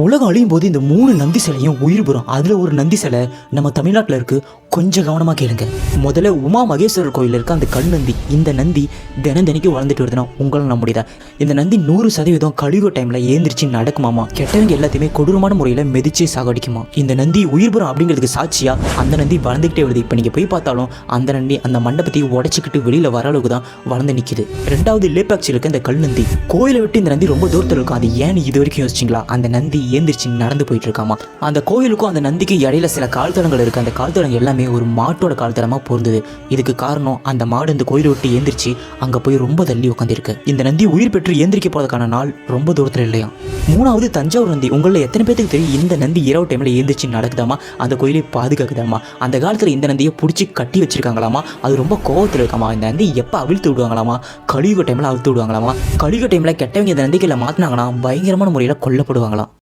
உலகம் அழியும் போது இந்த மூணு நந்தி சிலையும் உயிர் பெறும். அதில் ஒரு நந்தி சிலை நம்ம தமிழ்நாட்டில் இருக்கு. கொஞ்சம் கவனமாக கேளுங்க. முதல்ல உமா மகேஸ்வரர் கோயில் இருக்க அந்த கல் நந்தி இந்த நந்தி தினம் தினைக்கு வளர்ந்துட்டு வருதுன்னா உங்களால் நம்ப முடியுதா? இந்த நந்தி நூறு சதவீதம் கழிவு டைமில் ஏந்திரிச்சு நடக்குமாமா? கெட்டவங்க எல்லாத்தையுமே கொடூரமான முறையில் மிதிச்சு சாகடிக்குமா? இந்த நந்தி உயிர் பெறும் அப்படிங்கிறதுக்கு சாட்சியா? அந்த நந்தி வளர்ந்துக்கிட்டே வருது. இப்போ நீங்கள் போய் பார்த்தாலும் அந்த நந்தி அந்த மண்டபத்தை உடச்சிக்கிட்டு வெளியில் வர அளவுக்கு தான் வளர்ந்து நிற்கிது ரெண்டாவது லேபாக்சில் இருக்க இந்த கல் நந்தி. கோயிலை விட்டு இந்த நந்தி ரொம்ப தூரத்தில் இருக்கும். அது ஏன்னு இது வரைக்கும் யோசிச்சிங்களா? அந்த நந்தி ஏந்திரிச்சு நடந்து போயிட்டு இருக்காமா? அந்த கோயிலுக்கும் அந்த நந்திக்கு இடையில சில கால்தடங்கள் இருக்கு. அந்த கால்தடங்கள் எல்லாமே ஒரு மாட்டோட கால்தடமாக பொருந்தது. இதுக்கு காரணம் அந்த மாடு இந்த கோயிலை விட்டு ஏந்திரிச்சு அங்கே போய் ரொம்ப தள்ளி உட்காந்துருக்கு இந்த நந்தி உயிர் பெற்று ஏந்திரிக்க போறதுக்கான நாள் ரொம்ப தூரத்தில் இல்லையா? மூணாவது தஞ்சாவூர் நந்தி உங்களில் எத்தனை பேத்துக்கு தெரியும் இந்த நந்தி இரவு டைமில் ஏந்திரிச்சு நடக்குதாமா? அந்த கோயிலை பாதுகாக்குதாமா? அந்த காலத்தில் இந்த நந்தியை பிடிச்சி கட்டி வச்சிருக்காங்களாமா? அது ரொம்ப கோவத்தில் இருக்காமா? இந்த நந்தி எப்போ அவிழ்த்து விடுவாங்களாமா? கலியுக டைமில் அவிழ்த்து விடுவாங்களாமா? கலியுக டைமில் கெட்டவங்க இந்த நந்திகளை மாற்றினாங்கன்னா பயங்கரமான முறையில் கொல்லப்படுவாங்களாம்.